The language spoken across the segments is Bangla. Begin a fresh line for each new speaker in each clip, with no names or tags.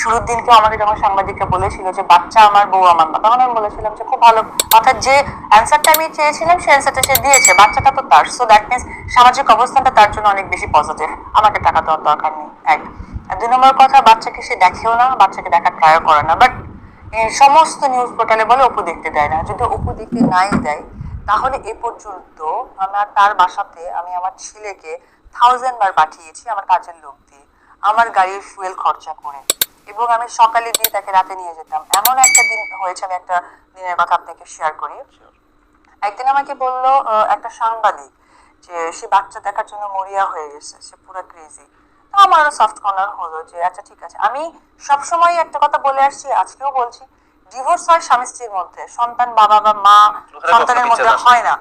শুরুর দিনকে আমাকে যখন সাংবাদিকরা বলেছিল যে, বাচ্চা আমার বউ আমার মা, তখন আমি বলেছিলাম যে, খুব ভালো। অর্থাৎ যে অ্যান্সারটা আমি চেয়েছিলাম, সেই অ্যান্সারটা সে দিয়েছে। বাচ্চাটা তো তার। সো দ্যাট মিনস সামাজিক অবস্থানটা তার জন্য অনেক বেশি পজিটিভ আমাকে টাকা দেওয়ার দরকার নেই। এক। দুই নম্বর কথা, বাচ্চাকে সে দেখেও না, বাচ্চাকে দেখার ট্রাইও করে না। বাট সমস্ত নিউজ পোর্টালে বলে অপু দেখতে দেয় না। যদি অপু দেখতে নাই দেয়, তাহলে এ পর্যন্ত আমার তার বাসাতে আমি আমার ছেলেকে থাউজেন্ড বার পাঠিয়েছি, আমার কাজের লোক দিয়ে। আমার গাড়ির ফুয়েল খরচা করে। এবং আমি সকালে দিয়ে তাকে রাতে নিয়ে যেতাম। এমন একটা দিন হয়েছে আমি একটা দিনের কথা আপনাকে শেয়ার করি। একদিন আমাকে বলল একটা সাংবাদিক যে সে বাচ্চা দেখার জন্য মরিয়া হয়ে গেছে সে পুরো ক্রেজি তো আমারও সফট কর্নার হলো যে আচ্ছা ঠিক আছে। আমি সবসময় একটা কথা বলে আসছি আজকেও বলছি ডিভোর্স হয় স্বামী স্ত্রীর মধ্যে সন্তান বাবা বা মা সন্তানের মধ্যে। হয় না।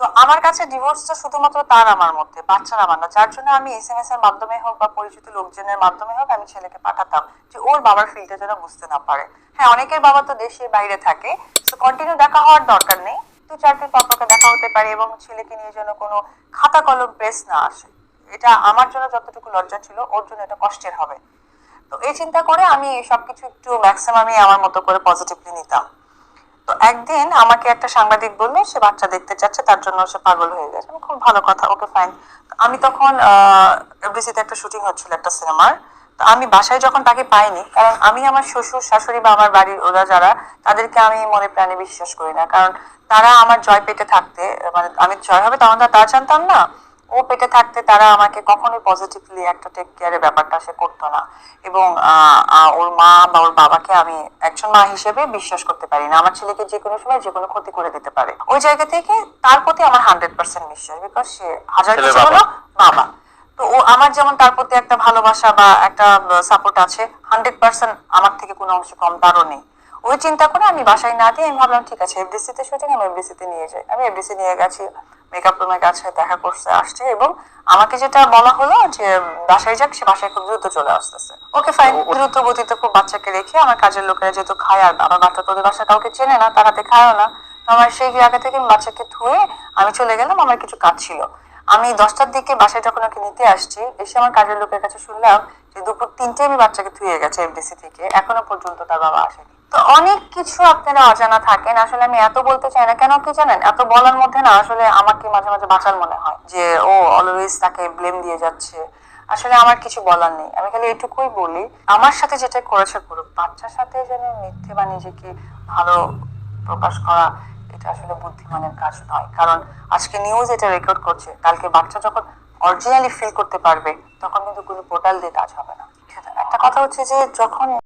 তো আমার কাছে ডিভোর্সটা শুধুমাত্র তার আমার মধ্যে, বাচ্চার আমার না। যার জন্য আমি এস এম এস এর মাধ্যমে হোক বা পরিচিত লোকজনের মাধ্যমে হোক আমি ছেলেকে পাঠাতাম যে ওর বাবার ফিল্ডটা যেন বুঝতে না পারে। হ্যাঁ অনেকের বাবা তো দেশের বাইরে থাকে, তো কন্টিনিউ দেখা হওয়ার দরকার নেই। দু চার দিন দেখা হতে পারে এবং ছেলেকে নিয়ে যেন কোনো খাতা কলম প্রেস না আসে। এটা আমার জন্য যতটুকু লজ্জা ছিল, ওর জন্য এটা কষ্টের হবে। তো এই চিন্তা করে আমি সবকিছু একটু ম্যাক্সিমামই আমার মতো করে পজিটিভলি নিতাম। একদিন আমাকে একটা সাংবাদিক বলল, সে বাচ্চা দেখতে চাচ্ছে, তার জন্য সে পাগল হয়ে গেছে। খুব ভালো কথা, ওকে ফাইন আমি তখন এফডিসিতে একটা শুটিং হচ্ছিল একটা সিনেমার তো আমি বাসায় যখন তাকে পাইনি, কারণ আমি আমার শ্বশুর, শাশুড়ি বা আমার বাড়ির ওরা যারা, তাদেরকে আমি মনে প্রাণে বিশ্বাস করি না। কারণ তারা আমার জয় পেটে থাকতে মানে আমি জয় হবে তখন তা জানতাম না। ও পেটে থাকতে তারা আমাকে কখনোই পজিটিভলি একটা টেক কেয়ারের ব্যাপারটা সে করতো না। এবং ওর মা বা ওর বাবাকে আমি একজন মা হিসেবে বিশ্বাস করতে পারি না। আমার ছেলেকে যে কোনো সময় যে কোনো ক্ষতি করে দিতে পারে। ওই জায়গা থেকে তার প্রতি আমার হান্ড্রেড পার্সেন্ট বিশ্বাস বিকজ সে হাজার কিছু হলো
বাবা।
বাবা। তো ও আমার যেমন তার প্রতি একটা ভালোবাসা বা একটা সাপোর্ট আছে হান্ড্রেড পার্সেন্ট আমার থেকে কোনো অংশ কম তারও নেই। ওই চিন্তা করে আমি বাসায় না দিয়ে আমি ভাবলাম ঠিক আছে এফডিসি তে শুটিং আমি এফডিসি তে নিয়ে যাই। আমি এফডিসি নিয়ে গেছি মেকআপ রুমের কাছে দেখা করতে আসছে এবং আমাকে যেটা বলা হলো যে বাসায় যাক সে বাসায় খুব দ্রুত চলে আসতেছে। ওকে ফাইন দ্রুত গতিতে খুব বাচ্চাকে রেখে আমার কাজের লোকেরা যেহেতু খায় আর আমার বাচ্চা তোদের বাসা কাউকে চেনে না তার হাতে খায়ও না তো আমার সেই জায়গা থেকে আমি বাচ্চাকে ধুয়ে আমি চলে গেলাম আমার কিছু কাজ ছিল। আমি দশটার দিকে বাসায় যখন ওকে নিতে আসছি এসে আমার কাজের লোকের কাছে শুনলাম যে দুপুর তিনটে আমি বাচ্চাকে ধুয়ে গেছে এফডিসি থেকে এখনও পর্যন্ত তার বাবা আসেনি। অনেক কিছু আপনারা অজানা থাকেন। আসলে আমি এত বলতে চাই না। কেন কি জানেন? এত বলার মধ্যে না আসলে আমাকে মাঝে মাঝে বাঁচার মনে হয় যে, ও অলওয়েজ তাকে ব্লেম দিয়ে যাচ্ছে। আসলে আমার কিছু বলার নেই। আমি খালি এটুকুই বলি, আমার সাথে যেটা করেছে করুক বাচ্চার সাথে যেন মিথ্যে বা নিজেকে ভালো প্রকাশ করা, এটা আসলে বুদ্ধিমানের কাজ নয়। কারণ আজকে নিউজ এটা রেকর্ড করছে। কালকে বাচ্চা যখন অরিজিনালি ফিল করতে পারবে, তখন কিন্তু কোনো পোর্টাল দিয়ে কাজ হবে না। একটা কথা হচ্ছে যে, যখন